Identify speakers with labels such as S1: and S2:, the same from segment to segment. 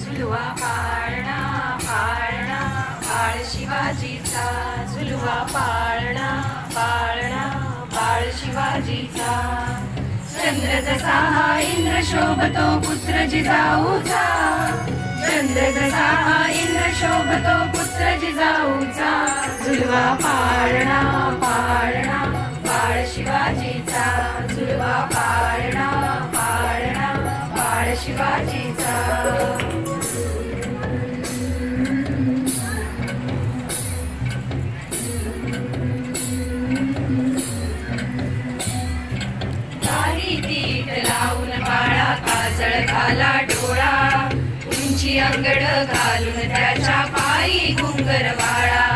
S1: झुलवा पाळणा पाळणा बाळ शिवाजीचा. झुलवा पाळणा पाळणा बाळ शिवाजीचा. चंद्र जसा हा इंद्र शोभतो पुत्र जिजाऊचा चंद्र जसा हा इंद्र शोभतो पुत्र जिजाऊचा झुलवा पाळणा सळकाला डोळा. उंची अंगड घालून त्याच्या पायी घुंगर वाळा.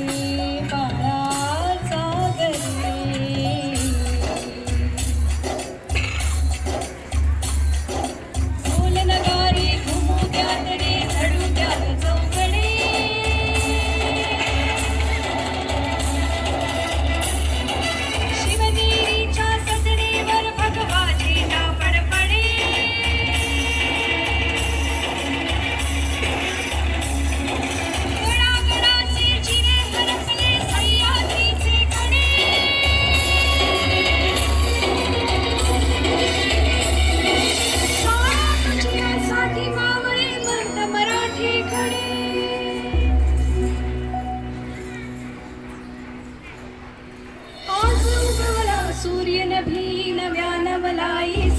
S1: raíz.